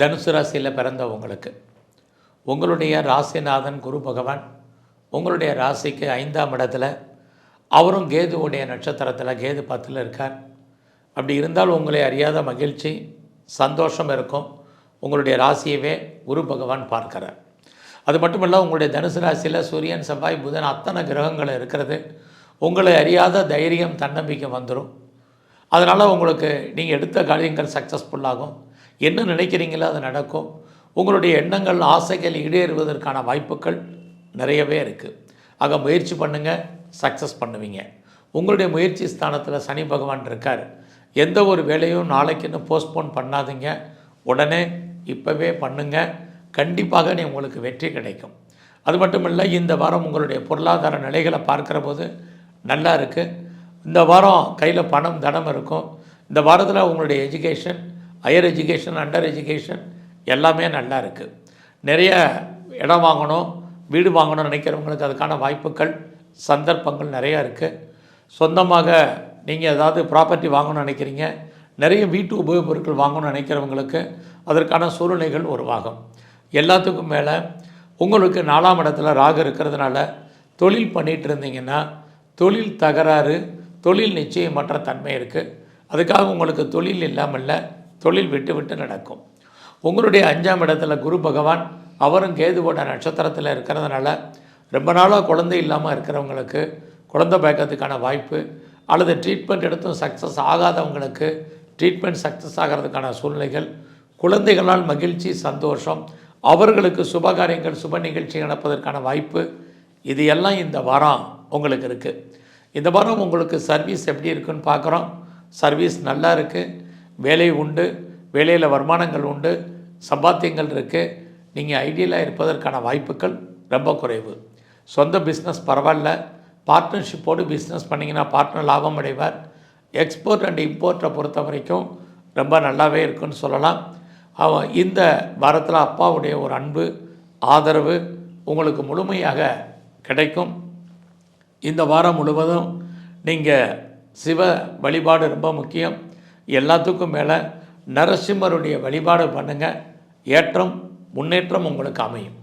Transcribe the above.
தனுசு ராசியில் பிறந்தவங்களுக்கு உங்களுடைய ராசிநாதன் குரு பகவான் உங்களுடைய ராசிக்கு ஐந்தாம் இடத்துல அவரும் கேதுவுடைய நட்சத்திரத்தில் கேது பத்தில் இருக்கார். அப்படி இருந்தால் உங்களை அறியாத மகிழ்ச்சி சந்தோஷம் இருக்கும். உங்களுடைய ராசியவே குரு பகவான் பார்க்கிறார். அது மட்டுமல்ல உங்களுடைய தனுசு ராசியில் சூரியன் செவ்வாய் புதன் அத்தனை கிரகங்கள் இருக்கிறது. உங்களை அறியாத தைரியம் தன்னம்பிக்கை வந்துடும் அதனால் உங்களுக்கு நீங்கள் எடுத்த காரியங்கள் சக்ஸஸ்ஃபுல்லாகும் என்ன நினைக்கிறீங்களோ அது நடக்கும். உங்களுடைய எண்ணங்கள் ஆசைகள் ஈடேறுவதற்கான வாய்ப்புகள் நிறையவே இருக்குது ஆக முயற்சி பண்ணுங்கள் சக்ஸஸ் பண்ணுவீங்க. உங்களுடைய முயற்சி ஸ்தானத்தில் சனி பகவான் இருக்கார். எந்த ஒரு வேலையும் நாளைக்குன்னு போஸ்ட்போன் பண்ணாதீங்க. உடனே இப்போவே பண்ணுங்கள் கண்டிப்பாக நீ உங்களுக்கு வெற்றி கிடைக்கும். அது மட்டும் இல்லை இந்த வாரம் உங்களுடைய பொருளாதார நிலைகளை பார்க்குற போது நல்லா இருக்குது இந்த வாரம் கையில் பணம் தனம் இருக்கும். இந்த வாரத்தில் உங்களுடைய education higher education under education எல்லாமே நல்லா இருக்குது நிறைய இடம் வாங்கணும் வீடு வாங்கணும்னு நினைக்கிறவங்களுக்கு அதுக்கான வாய்ப்புகள் சந்தர்ப்பங்கள் நிறையா இருக்குது சொந்தமாக நீங்கள் ஏதாவது ப்ராப்பர்ட்டி வாங்கணும்னு நினைக்கிறீங்க நிறைய வீட்டு உபயோகப் பொருட்கள் வாங்கணும்னு நினைக்கிறவங்களுக்கு அதற்கான சூழ்நிலைகள் உருவாகும். எல்லாத்துக்கும் மேலே உங்களுக்கு நாலாம் இடத்துல ராகு இருக்கிறதுனால தொழில் பண்ணிகிட்டு இருந்தீங்கன்னா தொழில் தகராறு தொழில் நிச்சயமற்ற தன்மை இருக்குது அதுக்காக உங்களுக்கு தொழில் இல்லாமல் தொழில் விட்டு விட்டு நடக்கும். உங்களுடைய அஞ்சாம் இடத்துல குரு பகவான் அவரும் கேதுவோட நட்சத்திரத்தில் இருக்கிறதுனால ரொம்ப நாளாக குழந்தை இல்லாமல் இருக்கிறவங்களுக்கு குழந்தை பார்க்கறதுக்கான வாய்ப்பு அல்லது ட்ரீட்மெண்ட் எடுத்தும் சக்ஸஸ் ஆகாதவங்களுக்கு ட்ரீட்மெண்ட் சக்ஸஸ் ஆகிறதுக்கான சூழ்நிலைகள் குழந்தைகளால் மகிழ்ச்சி சந்தோஷம் அவர்களுக்கு சுபகாரியங்கள் சுப நிகழ்ச்சி நடப்பதற்கான வாய்ப்பு இது எல்லாம் இந்த வாரம் உங்களுக்கு இருக்குது இந்த வாரம் உங்களுக்கு சர்வீஸ் எப்படி இருக்குன்னு பார்க்குறோம். சர்வீஸ் நல்லா இருக்குது வேலை உண்டு வேலையில் வருமானங்கள் உண்டு சம்பாத்தியங்கள் இருக்குது நீங்கள் ஐடியலாக இருப்பதற்கான வாய்ப்புகள் ரொம்ப குறைவு. சொந்த பிஸ்னஸ் பரவாயில்ல. பார்ட்னர்ஷிப்போடு பிஸ்னஸ் பண்ணிங்கன்னா பார்ட்னர் லாபம் அடைவார். எக்ஸ்போர்ட் அண்ட் இம்போர்ட்டை பொறுத்த வரைக்கும் ரொம்ப நல்லாவே இருக்குன்னு சொல்லலாம். அவன் இந்த வாரத்தில் அப்பாவுடைய ஒரு அன்பு ஆதரவு உங்களுக்கு முழுமையாக கிடைக்கும். இந்த வாரம் முழுவதும் நீங்கள் சிவ வழிபாடு ரொம்ப முக்கியம். எல்லாத்துக்கும் மேலே நரசிம்மருடைய வழிபாடு பண்ணுங்கள் ஏற்றம் முன்னேற்றம் உங்களுக்கு அமையும்.